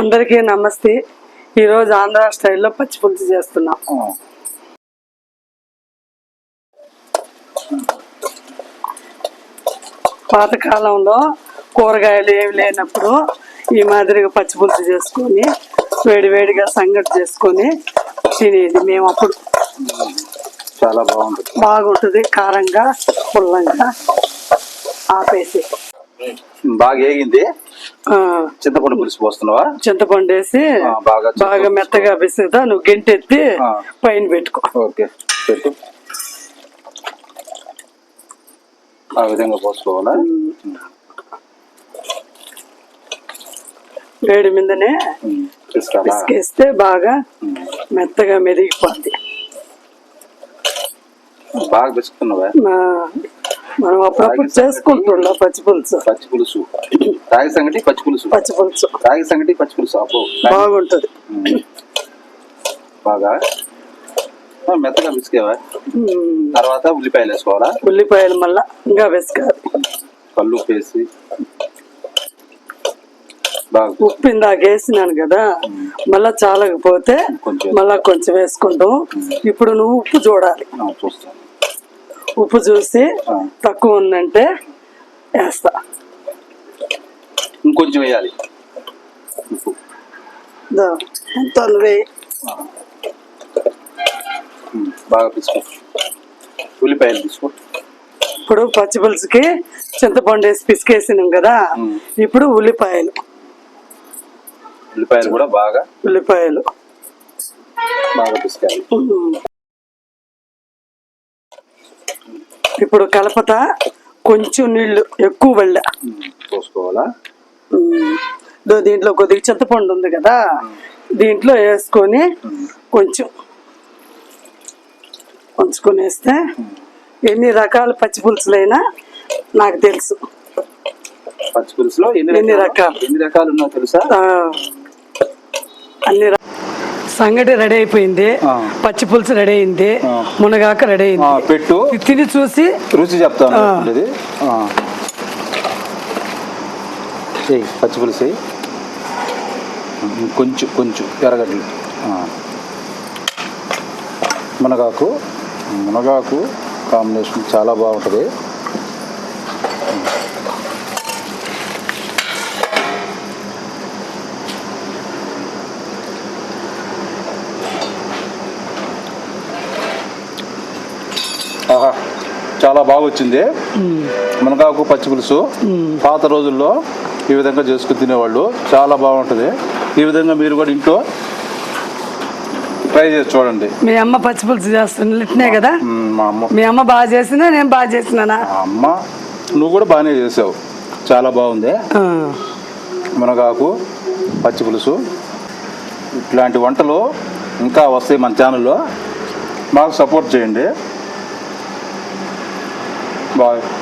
అందరికీ నమస్తే. ఈరోజు ఆంధ్ర స్టైల్లో పచ్చి పులుసు చేస్తున్నాం. పాతకాలంలో కూరగాయలు ఏమి లేనప్పుడు ఈ మాదిరిగా పచ్చి పులుసు చేసుకొని వేడివేడిగా సంగటి చేసుకొని తినేది మేము అప్పుడు. చాలా బాగుంటుంది. బాగుంటుంది కారంగా పుల్లంగా ఆపేసి. బాగా ఏగింది? ఆ, చింతపండు పులుసు పోస్తున్నావా? చింతపండు వేసి బాగా బాగా మెత్తగా పిసుకుతా నువ్వు గెంటెత్తి. పైన పెట్టుకో. ఓకే పెట్టు. ఆ విధంగా పోసుకోవాలా? వేడి మీదనే పిసికేస్తే బాగా మెత్తగా మెరిగిపోద్ది బాగా పిసుకుతున్నావా? మా- మనం అప్పుడప్పుడు చేసుకుంటున్నాం పచ్చి పులుసు పచ్చి పులుసు రాగి సంగటి పచ్చి పులుసు పచ్చి పులుసు రాగి సంగటి పచ్చి పులుసు అబ్బో బాగుంటది. బాగా? మెత్తగా పిసికేవా తర్వాత ఉల్లిపాయలు వేసుకోవాలా? ఉల్లిపాయలు మళ్ళా ఇంకా వేసుకోవాలి. కళ్ళు ఉప్పు వేసి బాగా ఉప్పు. ఇందాక వేసినాను కదా మళ్ళా చాలకపోతే. మళ్ళా కొంచెం వేసుకుంటాం. ఇప్పుడు నువ్వు ఉప్పు చూడాలి. చూస్తాను. ఉప్పు చూసి. తక్కువ ఉందంటే వేస్తా. ఇంకొంచెం వేయాలి. బాగా పిసుకో. ఉల్లిపాయలు తీసుకో ఇప్పుడు పచ్చి పులుసుకి చింతపండు వేసి పిసికేసినాం కదా. ఇప్పుడు ఉల్లిపాయలు. ఉల్లిపాయలు కూడా బాగా ఉల్లిపాయలు. బాగా పిసుకాలి. ఇప్పుడు కలపత కొంచెం నీళ్ళు ఎక్కువ వెళ్ళ. పోసుకోవాలా? దీంట్లో కొద్దిగా చింతపండు ఉంది కదా దీంట్లో వేసుకొని కొంచెం ఉంచుకొని వేస్తే ఎన్ని రకాల పచ్చి పులుసులైనా నాకు తెలుసు. పచ్చి పులుసులో ఎన్ని రకాలు? రకాలు? ఎన్ని రకాలు ఉన్నాయో తెలుసా? అన్ని ర- సంగటి రెడీ అయిపోయింది. పచ్చి పులుసు రెడీ అయింది. మునగాక రెడీ అయింది. పెట్టు. తిని చూసి రుచి చెప్తాను పచ్చి పులుసు. కొంచెం కొంచెం ఎర్రగడ్డలు. మునగాకు మునగాకు కాంబినేషన్ చాలా బాగుంటుంది. చాలా బాగా వచ్చింది మునగాకు పచ్చి పులుసు పాత రోజుల్లో ఈ విధంగా చేసుకుని తినేవాళ్ళు. చాలా బాగుంటుంది. ఈ విధంగా మీరు కూడా ఇంట్లో ట్రై చేసి చూడండి. మీ అమ్మ పచ్చి పులుసు చేస్తుంది. కదా? మా అమ్మ. మీ అమ్మ బాగా చేసిందా? నేను బాగా చేసినానా? అమ్మ నువ్వు కూడా బాగానే చేసావు. చాలా బాగుంది. మునగాకు పచ్చి పులుసు ఇట్లాంటి వంటలు ఇంకా వస్తాయి మన ఛానల్లో. మాకు సపోర్ట్ చేయండి. Bye.